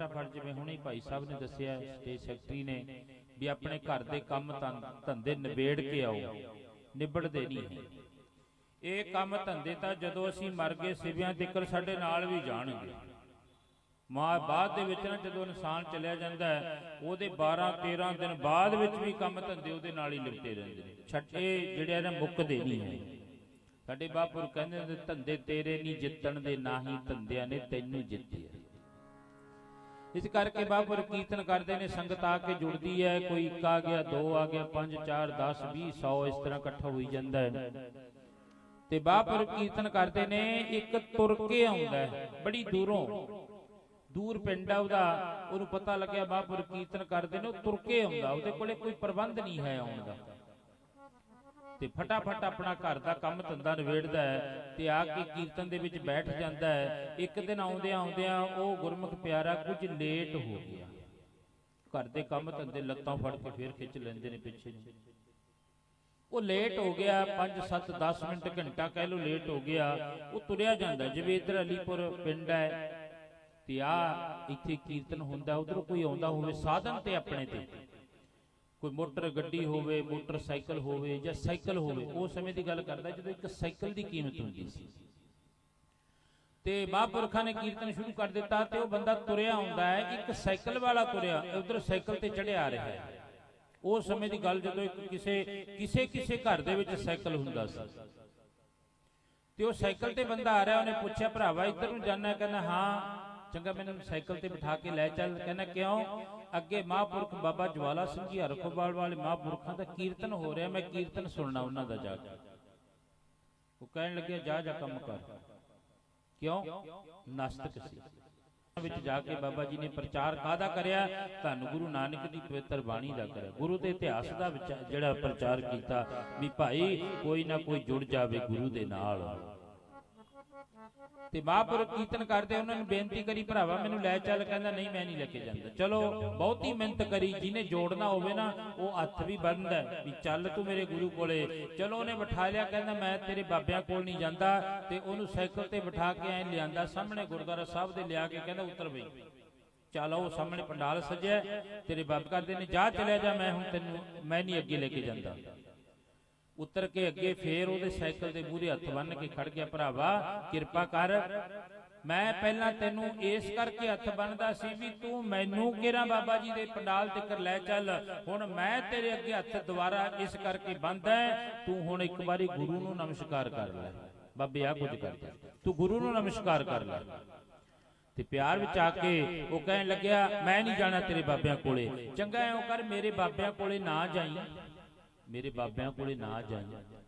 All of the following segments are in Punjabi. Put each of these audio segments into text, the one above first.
ਫਟਾਫਟ ਜਿਵੇਂ ਹੁਣੇ ਭਾਈ ਸਾਹਿਬ ਨੇ ਦੱਸਿਆ ਸਟੇਜ ਸੈਕਟਰੀ ਨੇ ਵੀ ਆਪਣੇ ਘਰ ਦੇ ਕੰਮ ਧੰਦੇ ਨਿਬੇੜ ਕੇ ਆਓ, ਨਿਬੜਦੇ ਨਹੀਂ। ਹੈ ਇਹ ਕੰਮ ਧੰਦੇ ਤਾਂ ਜਦੋਂ ਅਸੀਂ ਮਰ ਗਏ ਸਿਵਿਆਂ ਤੱਕਰ ਸਾਡੇ ਨਾਲ ਵੀ ਜਾਣਗੇ। ਮਾਂ ਬਾਅਦ ਦੇ ਵਿੱਚ ਨਾ ਜਦੋਂ ਇਨਸਾਨ ਚਲਿਆ ਜਾਂਦਾ ਹੈ, ਉਹਦੇ 12 13 ਦਿਨ ਬਾਅਦ ਵਿੱਚ ਵੀ ਕੰਮ ਧੰਦੇ ਉਹਦੇ ਨਾਲ ਹੀ ਲਿਪਟੇ ਰਹਿੰਦੇ ਨੇ। ਛੱਟੇ ਜਿਹੜੇ ਆ ਮੁੱਕਦੇ ਨਹੀਂ ਹੈ। ਸਾਡੇ ਬਾਪੁਰ ਕਹਿੰਦੇ ਹੁੰਦੇ ਧੰਦੇ ਤੇਰੇ ਨਹੀਂ ਜਿੱਤਣ ਦੇ, ਨਾ ਹੀ ਧੰਦਿਆਂ ਨੇ ਤੈਨੂੰ ਜਿੱਤਿਆ। ਇਸ ਕਰਕੇ ਬਾਪੁਰ ਕੀਰਤਨ ਕਰਦੇ ਨੇ, ਸੰਗਤ ਆ ਕੇ ਜੁੜਦੀ ਹੈ, ਕੋਈ ਇੱਕ ਆ ਗਿਆ, ਦੋ ਆ ਗਿਆ, ਪੰਜ, ਚਾਰ 10 20 100 ਇਸ ਤਰ੍ਹਾਂ ਇਕੱਠਾ ਹੋਈ ਜਾਂਦਾ ਹੈ। ਤੇ ਬਾਪੁਰ ਕੀਰਤਨ ਕਰਦੇ ਨੇ, ਇੱਕ ਤੁਰ ਕੇ ਆਉਂਦਾ ਹੈ, ਬੜੀ ਦੂਰੋਂ। ਦੂਰ ਪਿੰਡ ਆ ਉਹਦਾ, ਉਹਨੂੰ ਪਤਾ ਲੱਗਿਆ ਬਾਪੁਰ ਕੀਰਤਨ ਕਰਦੇ ਨੇ, ਉਹ ਤੁਰ ਕੇ ਆਉਂਦਾ, ਉਹਦੇ ਕੋਲੇ ਕੋਈ ਪ੍ਰਬੰਧ ਨਹੀਂ ਹੈ ਆਉਣ ਦਾ। ਤੇ ਫਟਾਫਟ ਆਪਣਾ ਘਰ ਦਾ ਕੰਮ ਧੰਦਾ ਨਿਬੇੜਦਾ ਹੈ ਤੇ ਆ ਕੇ ਕੀਰਤਨ ਦੇ ਵਿੱਚ ਬੈਠ ਜਾਂਦਾ ਹੈ। ਇੱਕ ਦਿਨ ਆਉਂਦਿਆਂ ਆਉਂਦਿਆਂ ਉਹ ਗੁਰਮੁਖ ਪਿਆਰਾ ਕੁਝ ਲੇਟ ਹੋ ਗਿਆ। ਘਰ ਦੇ ਕੰਮ ਧੰਦੇ ਲੱਤਾਂ ਫੜ ਕੇ ਫੇਰ ਖਿੱਚ ਲੈਂਦੇ ਨੇ ਪਿੱਛੇ ਨੂੰ ਉਹ ਲੇਟ ਹੋ ਗਿਆ 5 7 10 ਮਿੰਟ, ਘੰਟਾ ਕਹਿ ਲਓ ਲੇਟ ਹੋ ਗਿਆ। ਉਹ ਤੁਰਿਆ ਜਾਂਦਾ ਜਿਵੇਂ ਇਧਰ ਅਲੀਪੁਰ ਪਿੰਡ ਹੈ। ਤੇ ਆ ਇੱਥੇ ਕੀਰਤਨ ਹੁੰਦਾ, ਉਧਰ ਕੋਈ ਆਉਂਦਾ ਹੋਵੇ ਸਾਧਨ ਤੇ ਆਪਣੇ ਤੇ। ਕੋਈ ਮੋਟਰ ਗੱਡੀ ਹੋਵੇ, ਮੋਟਰਸਾਈਕਲ ਹੋਵੇ ਜਾਂ ਸਾਈਕਲ ਹੋਵੇ ਉਸ ਸਮੇਂ ਦੀ ਗੱਲ ਕਰਦਾ ਜਦੋਂ ਇੱਕ ਸਾਈਕਲ ਦੀ ਕੀਮਤ ਹੁੰਦੀ ਸੀ। ਤੇ ਮਹਾਂਪੁਰਖਾਂ ਨੇ ਕੀਰਤਨ ਸ਼ੁਰੂ ਕਰ ਦਿੱਤਾ ਤੇ ਉਹ ਬੰਦਾ ਤੁਰਿਆ ਆਉਂਦਾ ਹੈ, ਇੱਕ ਸਾਈਕਲ ਵਾਲਾ ਤੁਰਿਆ, ਉਧਰ ਸਾਈਕਲ ਤੇ ਚੜਿਆ ਆ ਰਿਹਾ ਹੈ। ਉਸ ਸਮੇਂ ਦੀ ਗੱਲ ਜਦੋਂ ਕਿਸੇ ਕਿਸੇ ਕਿਸੇ ਘਰ ਦੇ ਵਿੱਚ ਸਾਈਕਲ ਹੁੰਦਾ ਸੀ। ਤੇ ਉਹ ਸਾਈਕਲ ਤੇ ਬੰਦਾ ਆ ਰਿਹਾ, ਉਹਨੇ ਪੁੱਛਿਆ, ਭਰਾਵਾ, ਇੱਧਰ ਨੂੰ ਜਾਣਾ ਕਹਿੰਦਾ, ਹਾਂ। ਚੰਗਾ ਮੈਨੂੰ ਸਾਈਕਲ ਤੇ ਬਿਠਾ ਕੇ ਲੈ ਚੱਲ। ਕਹਿੰਦਾ, ਕਿਉਂ? ਅੱਗੇ ਮਹਾਂਪੁਰਖ ਬਾਬਾ ਜਵਾਲਾ ਸਿੰਘ ਜੀ ਹਰਖੋਵਾਲ ਵਾਲੇ ਮਹਾਂਪੁਰਖਾਂ ਦਾ ਕੀਰਤਨ ਹੋ ਰਿਹਾ। ਮੈਂ ਕੀਰਤਨ ਸੁਣਨਾ ਉਹਨਾਂ ਦਾ ਜਾ ਕੇ। ਉਹ ਕਹਿਣ ਲੱਗਿਆ, ਜਾ ਜਾ ਕੰਮ ਕਰ। ਕਿਉਂ? ਨਾਸਤਕ ਸੀ। ਵਿੱਚ ਜਾ ਕੇ ਬਾਬਾ ਜੀ ਨੇ ਪ੍ਰਚਾਰ ਕਾਦਾ ਕਰਿਆ? ਧੰਨ ਗੁਰੂ ਨਾਨਕ ਦੀ ਪਵਿੱਤਰ ਬਾਣੀ ਦਾ ਕਰਿਆ। ਗੁਰੂ ਦੇ ਇਤਿਹਾਸ ਦਾ ਵਿੱਚ ਜਿਹੜਾ ਪ੍ਰਚਾਰ ਕੀਤਾ ਵੀ ਭਾਈ, ਕੋਈ ਨਾ ਕੋਈ ਜੁੜ ਜਾਵੇ ਗੁਰੂ ਦੇ ਨਾਲ। ਤੇ ਮਹਾਂਪੁਰਖ ਕੀਰਤਨ ਕਰਦੇ ਉਹਨਾਂ ਨੂੰ ਬੇਨਤੀ ਕਰੀ, ਭਰਾਵਾ, ਮੈਨੂੰ ਲੈ ਚੱਲ, ਕਹਿੰਦਾ, ਨਹੀਂ, ਮੈਂ ਨਹੀਂ ਲੈ ਕੇ ਜਾਂਦਾ। ਚਲੋ, ਬਹੁਤੀ ਮਿਹਨਤ ਕਰੀ, ਜਿਹਨੇ ਜੋੜਨਾ ਹੋਵੇ ਨਾ, ਉਹ ਹੱਥ ਵੀ ਬੰਨਦਾ ਹੈ ਵੀ ਚੱਲ ਤੂੰ ਮੇਰੇ ਗੁਰੂ ਕੋਲੇ। ਚਲੋ, ਉਹਨੇ ਬਿਠਾ ਲਿਆ, ਕਹਿੰਦਾ, ਮੈਂ ਤੇਰੇ ਬਾਬਿਆਂ ਕੋਲ ਨਹੀਂ ਜਾਂਦਾ, ਤੇ ਉਹਨੂੰ ਸਾਈਕਲ ਤੇ ਬਿਠਾ ਕੇ ਐ ਲਿਆਂਦਾ, ਸਾਹਮਣੇ ਗੁਰਦੁਆਰਾ ਸਾਹਿਬ ਦੇ ਲਿਆ ਕੇ ਕਹਿੰਦਾ, ਉਤਰ ਬਈ। ਚੱਲ, ਉਹ ਸਾਹਮਣੇ ਪੰਡਾਲ ਸਜਿਆ, ਤੇਰੇ ਬਾਬ ਕਰਦੇ ਨੇ, ਜਾ ਚਲਿਆ ਜਾ, ਮੈਂ ਹੁਣ ਤੈਨੂੰ, ਮੈਂ ਨਹੀਂ ਅੱਗੇ ਲੈ ਕੇ ਜਾਂਦਾ। ਉਤਰ ਕੇ ਅੱਗੇ ਫੇਰ ਉਹਦੇ ਸਾਈਕਲ ਦੇ ਮੂਹਰੇ ਹੱਥ ਬੰਨ ਕੇ ਖੜ ਗਿਆ ਭਰਾਵਾ ਕਿਰਪਾ ਕਰ। ਮੈਂ ਪਹਿਲਾਂ ਤੈਨੂੰ ਇਸ ਕਰਕੇ ਹੱਥ ਬੰਨਦਾ ਸੀ ਵੀ ਤੂੰ ਮੈਨੂੰ ਕਿਹੜਾ ਬਾਬਾ ਜੀ ਦੇ ਪੰਡਾਲ ਤੱਕ ਲੈ ਚੱਲ। ਹੁਣ ਮੈਂ ਤੇਰੇ ਅੱਗੇ ਹੱਥ ਦੁਬਾਰਾ ਇਸ ਕਰਕੇ ਬੰਨਦਾ ਹੈ, ਤੂੰ ਹੁਣ ਇੱਕ ਵਾਰੀ ਗੁਰੂ ਨੂੰ ਨਮਸਕਾਰ ਕਰ ਲੈ। ਬਾਬੇ ਆ ਕੁਝ ਕਰਦਾ ਤੂੰ ਗੁਰੂ ਨੂੰ ਨਮਸਕਾਰ ਕਰ ਲੈ। ਤੇ ਪਿਆਰ ਵਿੱਚ ਆ ਕੇ ਉਹ ਕਹਿਣ ਲੱਗਿਆ ਮੈਂ ਨਹੀਂ ਜਾਣਾ ਤੇਰੇ ਬਾਬਿਆਂ ਕੋਲੇ। ਚੰਗਾ ਉਹ ਕਰ ਮੇਰੇ ਬਾਬਿਆਂ ਕੋਲੇ ਨਾ ਜਾਈ। ਮੇਰੇ ਬਾਬਿਆਂ ਕੋਲੇ ਨਾ ਜਾਈਂ।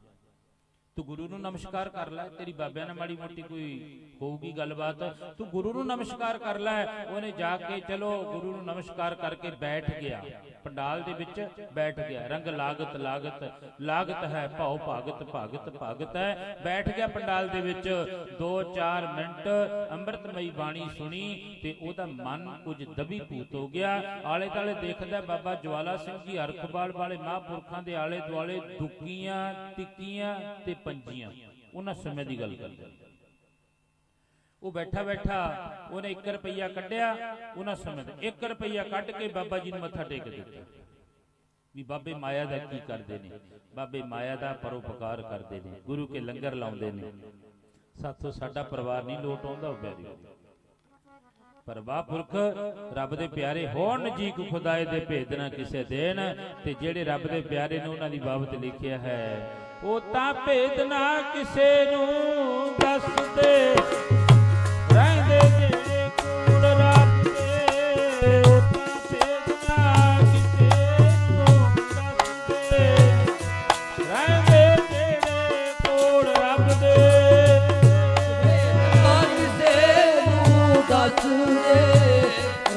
ਤੂੰ ਗੁਰੂ ਨੂੰ ਨਮਸਕਾਰ ਕਰ ਲੈ, ਤੇਰੀ ਬਾਬਿਆਂ ਨਾਲ ਮਾੜੀ ਮੋਟੀ ਕੋਈ ਹੋਊਗੀ ਗੱਲਬਾਤ, ਤੂੰ ਗੁਰੂ ਨੂੰ ਨਮਸਕਾਰ ਕਰ ਲੈ। ਉਹਨੇ ਜਾ ਕੇ ਚਲੋ ਗੁਰੂ ਨੂੰ ਨਮਸਕਾਰ ਕਰਕੇ ਬੈਠ ਗਿਆ। ਪੰਡਾਲ ਦੇ ਵਿੱਚ ਬੈਠ ਗਿਆ। ਰੰਗ ਲਾਗਤ ਲਾਗਤ ਲਾਗਤ ਹੈ, ਭਾਉ ਭਾਗਤ ਭਾਗਤ ਭਾਗਤ ਹੈ। ਬੈਠ ਗਿਆ ਪੰਡਾਲ ਦੇ ਵਿੱਚ। 2-4 ਮਿੰਟ ਅੰਮ੍ਰਿਤਮਈ ਬਾਣੀ ਸੁਣੀ ਤੇ ਉਹਦਾ ਮਨ ਕੁਝ ਦਬੀ ਭੂਤ ਹੋ ਗਿਆ। ਆਲੇ ਦਾਲੇ ਦੇਖਦਾ ਬਾਬਾ ਜਵਾਲਾ ਸਿੰਘ ਜੀ ਹਰਖਵਾਲ ਵਾਲੇ ਮਹਾਂਪੁਰਖਾਂ ਦੇ ਆਲੇ ਦੁਆਲੇ ਦੁੱਕੀਆਂ ਟਿੱਕੀਆਂ ਤੇ ਪੰਜੀਆਂ। ਉਹਨਾਂ ਸਮੇਂ ਦੀ ਗੱਲ ਕਰਦੇ ਉਹ ਬੈਠਾ ਬੈਠਾ ਉਹਨੇ 1 ਰੁਪਈਆ ਕੱਢਿਆ ਉਹਨਾਂ ਸਮੇਂ ਤੇ 1 ਰੁਪਈਆ ਕੱਢ ਕੇ ਬਾਬਾ ਜੀ ਨੂੰ ਮੱਥਾ ਟੇਕ ਦਿੱਤਾ। ਵੀ ਬਾਬੇ ਮਾਇਆ ਦਾ ਕੀ ਕਰਦੇ ਨੇ? ਬਾਬੇ ਮਾਇਆ ਦਾ ਪਰਉਪਕਾਰ ਕਰਦੇ ਨੇ। ਗੁਰੂ ਕੇ ਲੰਗਰ ਲਾਉਂਦੇ ਨੇ। ਸਾਥੋਂ ਸਾਡਾ ਪਰਿਵਾਰ ਨਹੀਂ ਲੋਟ ਆਉਂਦਾ ਉਹ ਪਿਆਰੀ ਪਰ ਵਾਪੁਰਖ ਰੱਬ ਦੇ ਪਿਆਰੇ ਹੋਣ ਜੀ ਕੋ ਖੁਦਾਏ ਦੇ ਭੇਦ ਨਾ ਕਿਸੇ ਦੇਣ, ਤੇ ਜਿਹੜੇ ਰੱਬ ਦੇ ਪਿਆਰੇ ਨੇ ਉਹਨਾਂ ਦੀ ਬਾਬਤ ਲਿਖਿਆ ਹੈ। ਉਹ ਤਾਂ ਭੇਦ ਨਾ ਕਿਸੇ ਨੂੰ ਦੱਸਦੇ। Yeah.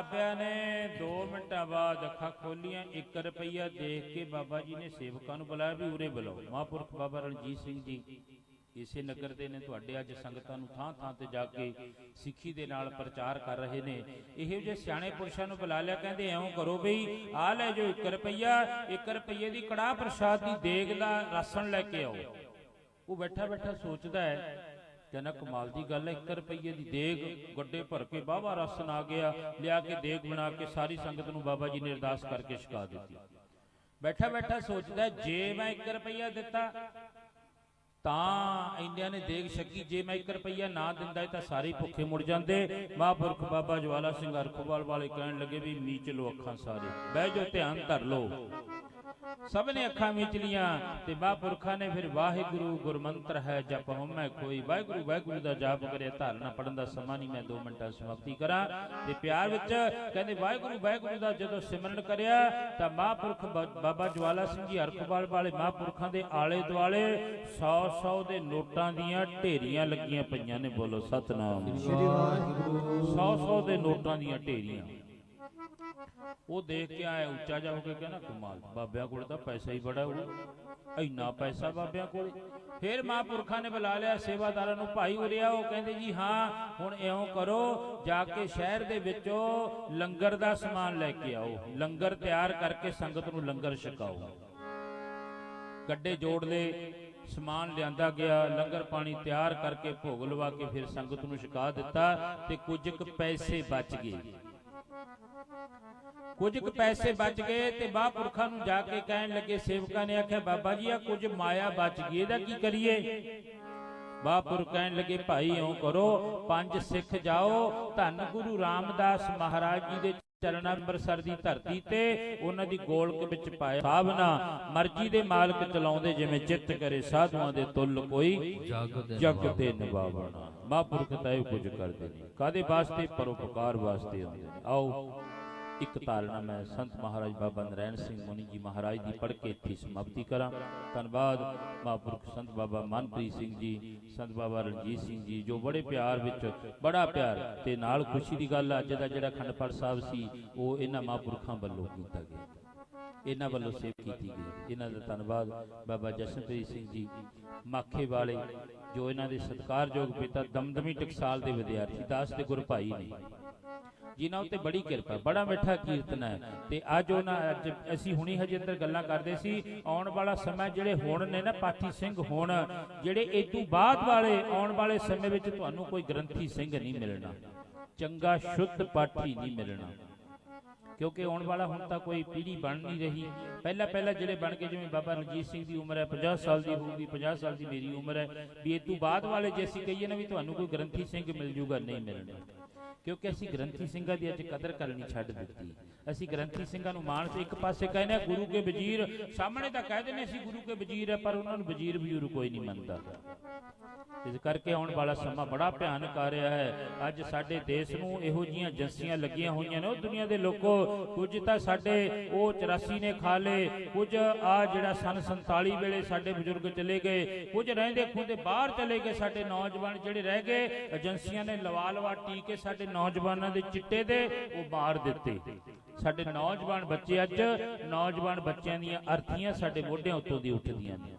ਬਾਬਿਆਂ ਨੇ 2 ਮਿੰਟਾਂ ਬਾਅਦ ਅੱਖਾਂ ਖੋਲੀਆਂ 1 ਰੁਪਈਆ ਦੇਖ ਕੇ ਬਾਬਾ ਜੀ ਨੇ ਸੇਵਕਾਂ ਨੂੰ ਬੁਲਾਇਆ ਵੀ ਉਰੇ ਬੁਲਾਓ। ਮਹਾਂਪੁਰਖ ਬਾਬਾ ਰਣਜੀਤ ਸਿੰਘ ਜੀ ਇਸੇ ਨਗਰ ਦੇ ਨੇ, ਤੁਹਾਡੇ ਅੱਜ ਸੰਗਤਾਂ ਨੂੰ ਥਾਂ ਥਾਂ ਤੇ ਜਾ ਕੇ ਸਿੱਖੀ ਦੇ ਨਾਲ ਪ੍ਰਚਾਰ ਕਰ ਰਹੇ ਨੇ। ਇਹੋ ਜਿਹੇ ਸਿਆਣੇ ਪੁਰਸ਼ਾਂ ਨੂੰ ਬੁਲਾ ਲਿਆ, ਕਹਿੰਦੇ ਐਵੇਂ ਕਰੋ ਬਈ, ਆ ਲੈ ਜੋ 1 ਰੁਪਈਆ 1 ਰੁਪਈਏ ਦੀ ਕੜਾਹ ਪ੍ਰਸ਼ਾਦ ਦੀ ਦੇਗ ਦਾ ਰਾਸ਼ਨ ਲੈ ਕੇ ਆਓ। ਉਹ ਬੈਠਾ ਬੈਠਾ ਸੋਚਦਾ ਹੈ ਕਹਿੰਦਾ ਕਮਾਲ ਦੀ ਗੱਲ ਹੈ 1 ਰੁਪਈਏ ਦੀ ਦੇਗ ਗੱਡੇ ਭਰ ਕੇ ਬਾਬਾ ਰਸਨ ਆ ਗਿਆ, ਲਿਆ ਕੇ ਦੇਗ ਬਣਾ ਕੇ ਸਾਰੀ ਸੰਗਤ ਨੂੰ ਬਾਬਾ ਜੀ ਨੇ ਅਰਦਾਸ ਕਰਕੇ ਛਕਾ ਦਿੱਤੀ। ਬੈਠਾ ਬੈਠਾ ਸੋਚਦਾ ਜੇ ਮੈਂ 1 ਰੁਪਈਆ ਦਿੱਤਾ, ਤਾਂ ਇੰਦਿਆਂ ਨੇ ਦੇਗ ਛਕੀ, ਜੇ ਮੈਂ 1 ਰੁਪਈਆ ਨਾ ਦਿੰਦਾ ਤਾਂ ਸਾਰੇ ਭੁੱਖੇ ਮੁੜ ਜਾਂਦੇ। ਮਹਾਂਪੁਰਖ ਬਾਬਾ ਜਵਾਲਾ ਸਿੰਘ ਅਰਖਵਾਲ ਵਾਲੇ ਕਹਿਣ ਲੱਗੇ ਵੀ ਮੀਚ ਲੋ ਅੱਖਾਂ ਸਾਰੇ। ਬਹਿ ਜਾਓ, ਧਿਆਨ ਧਰ ਲਓ। ਸਭ ਨੇ ਅੱਖਾਂ ਮੀਚ ਲੀਆਂ ਤੇ ਮਹਾਂਪੁਰਖਾਂ ਨੇ ਫਿਰ ਵਾਹਿਗੁਰੂ ਗੁਰਮੰਤਰ ਹੈ ਜਪ ਹਉਮੈ ਕੋਈ। ਵਾਹਿਗੁਰੂ ਵਾਹਿਗੁਰੂ ਦਾ ਜਾਪ ਕਰੇ ਧਾਰਨਾ ਪੜਨ ਦਾ ਸਮਾਂ ਨਹੀਂ ਮੈਂ 2 ਮਿੰਟਾਂ ਸਮਾਪਤੀ ਕਰਾਂ। ਤੇ ਪਿਆਰ ਵਿੱਚ ਕਹਿੰਦੇ ਵਾਹਿਗੁਰੂ ਵਾਹਿਗੁਰੂ ਦਾ ਜਦੋਂ ਸਿਮਰਨ ਕਰਿਆ ਤਾਂ ਮਹਾਂਪੁਰਖ ਬਾਬਾ ਜਵਾਲਾ ਸਿੰਘ ਜੀ ਹਰਖਵਾਲ ਵਾਲੇ ਮਹਾਂਪੁਰਖਾਂ ਦੇ ਆਲੇ ਦੁਆਲੇ 100 100 ਦੇ ਨੋਟਾਂ ਦੀਆਂ ਢੇਰੀਆਂ ਲੱਗੀਆਂ ਪਈਆਂ ਨੇ। ਬੋਲੋ ਸਤਨਾਮ। ਸ੍ਰੀ ਵਾਹਿਗੁਰੂ। 100 100 ਦੇ ਨੋਟਾਂ ਦੀਆਂ ਢੇਰੀਆਂ। ਉਹ ਦੇਖ ਕੇ ਆਇਆ, ਉੱਚਾ ਜਾ ਹੋ ਕੇ ਕਹਿੰਦਾ, ਕਮਾਲ, ਬਾਬਿਆਂ ਕੋਲ ਤਾਂ ਪੈਸਾ ਹੀ ਬੜਾ ਹੋਊ। ਇੰਨਾ ਪੈਸਾ ਬਾਬਿਆਂ ਕੋਲ। ਫਿਰ ਮਹਾਂਪੁਰਖਾਂ ਨੇ ਬੁਲਾ ਲਿਆ, ਸੇਵਾਦਾਰਾਂ ਨੂੰ ਭਾਈ ਉਰਿਆ, ਉਹ ਕਹਿੰਦੇ ਜੀ, ਹਾਂ, ਹੁਣ ਇਉਂ ਕਰੋ, ਜਾ ਕੇ ਸ਼ਹਿਰ ਦੇ ਵਿੱਚੋਂ ਲੰਗਰ ਦਾ ਸਮਾਨ ਲੈ ਕੇ ਆਓ। ਲੰਗਰ ਤਿਆਰ ਕਰਕੇ ਸੰਗਤ ਨੂੰ ਲੰਗਰ ਛਕਾਓ। ਗੱਡੇ ਜੋੜ ਲਏ ਸਮਾਨ ਲਿਆਂਦਾ ਗਿਆ, ਲੰਗਰ ਪਾਣੀ ਤਿਆਰ ਕਰਕੇ ਭੋਗ ਲਵਾ ਕੇ ਫਿਰ ਸੰਗਤ ਨੂੰ ਛਕਾ ਦਿੱਤਾ ਤੇ ਕੁਝ ਕੁ ਪੈਸੇ ਬਚ ਗਏ। ਕੁਝ ਕੁ ਪੈਸੇ ਬਚ ਗਏ ਤੇ ਮਹਾਂਪੁਰਖਾਂ ਨੂੰ ਜਾ ਕੇ ਕਹਿਣ ਲੱਗੇ ਸੇਵਕਾਂ ਨੇ ਆਖਿਆ ਬਾਬਾ ਜੀ ਆ ਕੁਝ ਮਾਇਆ ਬਚ ਗਈ ਇਹਦਾ ਕੀ ਕਰੀਏ? ਮਹਾਂਪੁਰਖ ਕਹਿਣ ਲੱਗੇ ਭਾਈ ਇਉਂ ਕਰੋ ਪੰਜ ਸਿੱਖ ਜਾਓ ਧੰਨ ਗੁਰੂ ਰਾਮਦਾਸ ਮਹਾਰਾਜ ਜੀ ਦੇ ਚਰਨਾਂ ਅੰਮ੍ਰਿਤਸਰ ਦੀ ਧਰਤੀ ਤੇ ਉਹਨਾਂ ਦੀ ਗੋਲਕ ਵਿੱਚ ਪਾਇਆ ਸਾਬਨਾ ਮਰਜ਼ੀ ਦੇ ਮਾਲਕ ਚਲਾਉਂਦੇ ਜਿਵੇਂ ਚਿੱਤ ਕਰੇ ਸਾਧੂਆਂ ਦੇ ਤੁੱਲ ਕੋਈ ਜਗ ਤੇ ਨਿਭਾਵਣਾ ਮਹਾਂਪੁਰਖ ਤਾਂ ਇਹ ਕੁਝ ਕਰਦੇ ਨੇ ਕਾਦੇ ਵਾਸਤੇ? ਪਰਉਪਕਾਰ ਵਾਸਤੇ ਹੁੰਦੇ ਨੇ। ਆਓ, ਇੱਕ ਤਾਲਣਾ ਮੈਂ ਸੰਤ ਮਹਾਰਾਜ ਬਾਬਾ ਨਰੈਣ ਸਿੰਘ ਮੁਨੀ ਜੀ ਮਹਾਰਾਜ ਦੀ ਪੜ੍ਹ ਕੇ ਇੱਥੇ ਸਮਾਪਤੀ ਕਰਾਂ। ਧੰਨਵਾਦ ਮਹਾਂਪੁਰਖ ਸੰਤ ਬਾਬਾ ਮਨਪ੍ਰੀਤ ਸਿੰਘ ਜੀ, ਸੰਤ ਬਾਬਾ ਰਣਜੀਤ ਸਿੰਘ ਜੀ, ਜੋ ਬੜੇ ਪਿਆਰ ਵਿੱਚ, ਬੜਾ ਪਿਆਰ ਤੇ ਨਾਲ ਖੁਸ਼ੀ ਦੀ ਗੱਲ ਅੱਜ ਦਾ ਜਿਹੜਾ ਖੰਡ ਸਾਹਿਬ ਸੀ, ਉਹ ਇਹਨਾਂ ਮਹਾਂਪੁਰਖਾਂ ਵੱਲੋਂ ਕੀਤਾ ਗਿਆ। ਇਹਨਾਂ ਵੱਲੋਂ ਸੇਵ ਕੀਤੀ ਗਈ। ਇਹਨਾਂ ਦਾ ਧੰਨਵਾਦ ਬਾਬਾ ਜਸ਼ਨਪ੍ਰੀਤ ਸਿੰਘ ਜੀ ਮਾਖੇ ਵਾਲੇ ਜੋ ਇਹਨਾਂ ਦੇ ਸਤਿਕਾਰਯੋਗ ਪਿਤਾ ਦਮਦਮੀ ਟਕਸਾਲ ਦੇ ਵਿਦਿਆਰਥੀ ਦਾਸ ਦੇ ਗੁਰ ਭਾਈ ਨੇ। ਜਿਨ੍ਹਾਂ ਉੱਤੇ ਬੜੀ ਕਿਰਪਾ ਬੜਾ ਮਿੱਠਾ ਕੀਰਤਨ ਹੈ। ਤੇ ਅੱਜ ਉਹਨਾਂ ਅੱਜ ਅਸੀਂ ਹੁਣੀ ਹਜੇ ਅੰਦਰ ਗੱਲਾਂ ਕਰਦੇ ਸੀ ਆਉਣ ਵਾਲਾ ਸਮਾਂ ਜਿਹੜੇ ਹੁਣ ਨੇ ਨਾ ਪਾਠੀ ਸਿੰਘ ਹੁਣ ਜਿਹੜੇ ਇਹ ਤੋਂ ਬਾਅਦ ਵਾਲੇ ਆਉਣ ਵਾਲੇ ਸਮੇਂ ਵਿੱਚ ਤੁਹਾਨੂੰ ਕੋਈ ਗ੍ਰੰਥੀ ਸਿੰਘ ਨਹੀਂ ਮਿਲਣਾ। ਚੰਗਾ ਸ਼ੁੱਧ ਪਾਠੀ ਨਹੀਂ ਮਿਲਣਾ। ਕਿਉਂਕਿ ਆਉਣ ਵਾਲਾ ਹੁਣ ਤਾਂ ਕੋਈ ਪੀੜ੍ਹੀ ਬਣ ਨਹੀਂ ਰਹੀ। ਪਹਿਲਾਂ ਪਹਿਲਾਂ ਜਿਹੜੇ ਬਣ ਕੇ ਜਿਵੇਂ ਬਾਬਾ ਰਣਜੀਤ ਸਿੰਘ ਦੀ ਉਮਰ ਹੈ 50 ਸਾਲ ਦੀ ਹੋਊਗੀ 50 ਸਾਲ ਦੀ ਮੇਰੀ ਉਮਰ ਹੈ, ਵੀ ਇਹ ਤੋਂ ਬਾਅਦ ਵਾਲੇ ਜੇ ਅਸੀਂ ਕਹੀਏ ਨਾ ਵੀ ਤੁਹਾਨੂੰ ਕੋਈ ਗ੍ਰੰਥੀ ਸਿੰਘ ਮਿਲ ਜੂਗਾ, ਨਹੀਂ ਮਿਲਣਾ। ਕਿਉਂਕਿ ਅਸੀਂ ਗ੍ਰੰਥੀ ਸਿੰਘਾਂ ਦੀ ਅੱਜ ਕਦਰ ਕਰਨੀ ਛੱਡ ਦਿੱਤੀ। ਅਸੀਂ ਗ੍ਰੰਥੀ ਸਿੰਘਾਂ ਨੂੰ ਮਾਣ ਤੇ ਇੱਕ ਪਾਸੇ ਕਹਿੰਦੇ ਆ ਗੁਰੂ ਕੇ ਵਜ਼ੀਰ। ਸਾਹਮਣੇ ਤਾਂ ਕਹਿ ਦਿੰਦੇ ਅਸੀਂ ਗੁਰੂ ਕੇ ਵਜ਼ੀਰ ਹੈ ਪਰ ਉਹਨਾਂ ਨੂੰ ਵਜ਼ੀਰ ਵਜ਼ੂਰ ਕੋਈ ਨਹੀਂ ਮੰਨਦਾ। ਇਸ ਕਰਕੇ ਆਉਣ ਵਾਲਾ ਸਮਾਂ ਬੜਾ ਭਿਆਨਕ ਆ ਰਿਹਾ ਹੈ। ਅੱਜ ਸਾਡੇ ਦੇਸ਼ ਨੂੰ ਇਹੋ ਜੀਆਂ ਏਜੰਸੀਆਂ ਲੱਗੀਆਂ ਹੋਈਆਂ ਨੇ। ਉਹ ਦੁਨੀਆ ਦੇ ਲੋਕੋ ਕੁਝ ਤਾਂ ਸਾਡੇ ਉਹ 84 ਨੇ ਖਾ ਲਏ। ਕੁਝ ਆ ਜਿਹੜਾ ਸਨ 47 ਵੇਲੇ ਸਾਡੇ ਬਜ਼ੁਰਗ ਚਲੇ ਗਏ। ਕੁਝ ਰਹਿੰਦੇ ਖੁੰਦੇ ਬਾਹਰ ਚਲੇ ਗਏ। ਸਾਡੇ ਨੌਜਵਾਨ ਜਿਹੜੇ ਰਹਿ ਗਏ ਏਜੰਸੀਆਂ ਨੇ ਲਵਾ ਲਵਾ ਟੀਕੇ ਸਾਡੇ ਨੌਜਵਾਨਾਂ ਦੇ ਚਿੱਟੇ ਦੇ, ਉਹ ਮਾਰ ਦਿੱਤੇ। ਸਾਡੇ ਨੌਜਵਾਨ ਬੱਚੇ ਅੱਜ, ਨੌਜਵਾਨ ਬੱਚਿਆਂ ਦੀਆਂ ਅਰਥੀਆਂ ਸਾਡੇ ਮੋਢਿਆਂ ਉੱਤੋਂ ਦੀ ਉੱਠਦੀਆਂ ਨੇ।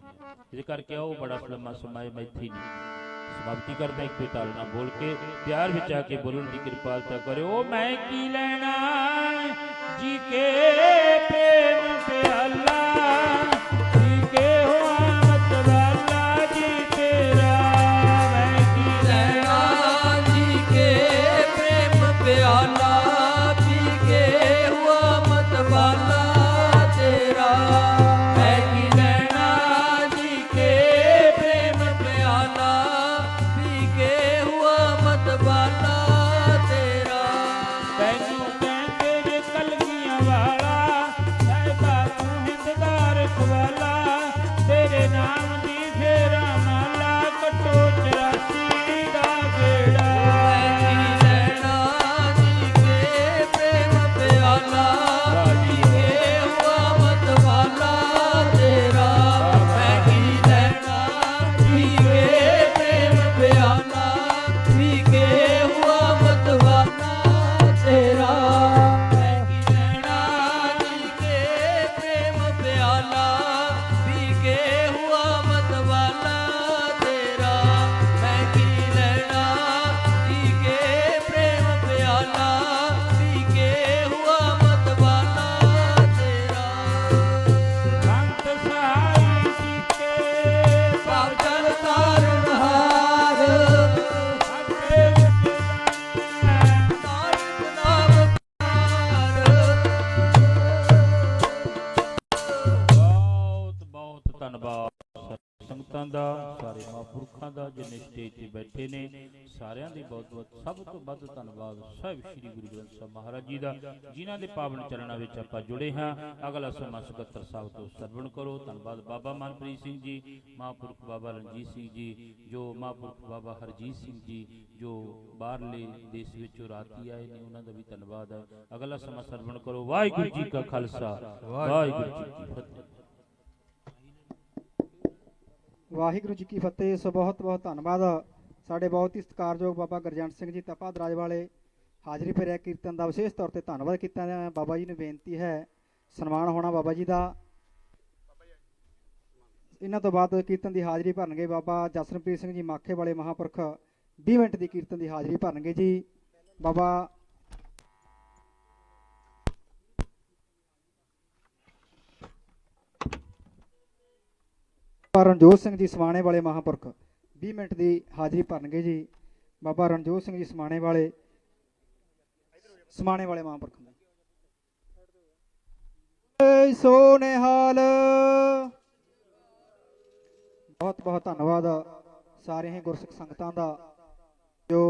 ਇਸ ਕਰਕੇ ਉਹ ਬੜਾ ਲੰਮਾ ਸਮਾਏ ਮੈਂ ਇੱਥੇ ਨਹੀਂ। ਸਮਾਪਤੀ ਕਰਦਾ ਇੱਕ ਤਾਲ ਨਾਲ ਬੋਲ ਕੇ, ਪਿਆਰ ਵਿੱਚ ਆ ਕੇ ਬੋਲਣ ਦੀ ਕਿਰਪਾਲਤਾ ਕਰਿਓ। ਮੈਂ ਕੀ ਲੈਣਾ? ਜੀ ਕੇ ਪ੍ਰੇਮ ਪਿਆਲਾ ਜੀ ਸਟੇਜ ਤੇ ਬੈਠੇ ਨੇ। ਸਾਰਿਆਂ ਦੇ ਬਹੁਤ ਬਹੁਤ ਸਭ ਤੋਂ ਵੱਧ ਧੰਨਵਾਦ ਸਾਹਿਬ ਸ੍ਰੀ ਗੁਰੂ ਗ੍ਰੰਥ ਸਾਹਿਬ ਮਹਾਰਾਜ ਜੀ ਦਾ, ਜਿਨ੍ਹਾਂ ਦੇ ਪਾਵਨ ਚਰਨਾਂ ਵਿੱਚ ਆਪਾਂ ਜੁੜੇ ਹਾਂ। ਅਗਲਾ ਸਮਾਂ ਸਕੱਤਰ ਸਾਹਿਬ ਤੋਂ ਸਰਵਣ ਕਰੋ। ਧੰਨਵਾਦ ਬਾਬਾ ਮਨਪ੍ਰੀਤ ਸਿੰਘ ਜੀ, ਮਹਾਂਪੁਰਖ ਬਾਬਾ ਰਣਜੀਤ ਸਿੰਘ ਜੀ, ਜੋ ਮਹਾਂਪੁਰਖ ਬਾਬਾ ਹਰਜੀਤ ਸਿੰਘ ਜੀ, ਜੋ ਬਾਹਰਲੇ ਦੇਸ਼ ਵਿੱਚੋਂ ਰਾਤੀ ਆਏ ਨੇ, ਉਹਨਾਂ ਦਾ ਵੀ ਧੰਨਵਾਦ ਹੈ। ਅਗਲਾ ਸਮਾਂ ਸਰਵਣ ਕਰੋ। ਵਾਹਿਗੁਰੂ ਜੀ ਕਾ ਖਾਲਸਾ। ਵਾਹਿਗੁਰੂ ਜੀ ਕੀ ਫਤਿਹ। ਵਾਹਿਗੁਰੂ ਜੀ ਕੀ ਫਤਿਹ, ਸੋ ਬਹੁਤ ਬਹੁਤ ਧੰਨਵਾਦ। ਸਾਡੇ ਬਹੁਤ ਹੀ ਸਤਿਕਾਰਯੋਗ ਬਾਬਾ ਗੁਰਜੰਟ ਸਿੰਘ ਜੀ ਤਪਾ ਦਰਾਜ ਵਾਲੇ ਹਾਜ਼ਰੀ ਭਰਿਆ ਕੀਰਤਨ ਦਾ ਵਿਸ਼ੇਸ਼ ਤੌਰ ਤੇ ਧੰਨਵਾਦ ਕੀਤਾ ਬਾਬਾ ਜੀ ਨੂੰ ਬੇਨਤੀ ਹੈ, ਸਨਮਾਨ ਹੋਣਾ ਬਾਬਾ ਜੀ ਦਾ। ਇਹਨਾਂ ਤੋਂ ਬਾਅਦ ਕੀਰਤਨ ਦੀ ਹਾਜ਼ਰੀ ਭਰਨਗੇ ਬਾਬਾ ਜਸਨਪ੍ਰੀਤ ਸਿੰਘ ਜੀ ਮਾਖੇ ਵਾਲੇ ਮਹਾਂਪੁਰਖ। 20 ਮਿੰਟ ਦੀ ਕੀਰਤਨ ਦੀ ਹਾਜ਼ਰੀ ਭਰਨਗੇ ਜੀ। ਬਾਬਾ ਬਾਬਾ ਰਣਜੋਤ ਸਿੰਘ ਜੀ ਸਮਾਣੇ ਵਾਲੇ ਮਹਾਂਪੁਰਖ 20 ਮਿੰਟ ਦੀ ਹਾਜ਼ਰੀ ਭਰਨਗੇ ਜੀ। ਬਾਬਾ ਰਣਜੋਤ ਸਿੰਘ ਜੀ ਸਮਾਣੇ ਵਾਲੇ ਸਮਾਣੇ ਵਾਲੇ ਮਹਾਂਪੁਰਖ ਦਾ ਏ ਬਹੁਤ ਬਹੁਤ ਧੰਨਵਾਦ ਸਾਰੀਆਂ ਹੀ ਗੁਰਸਿੱਖ ਸੰਗਤਾਂ ਦਾ, ਜੋ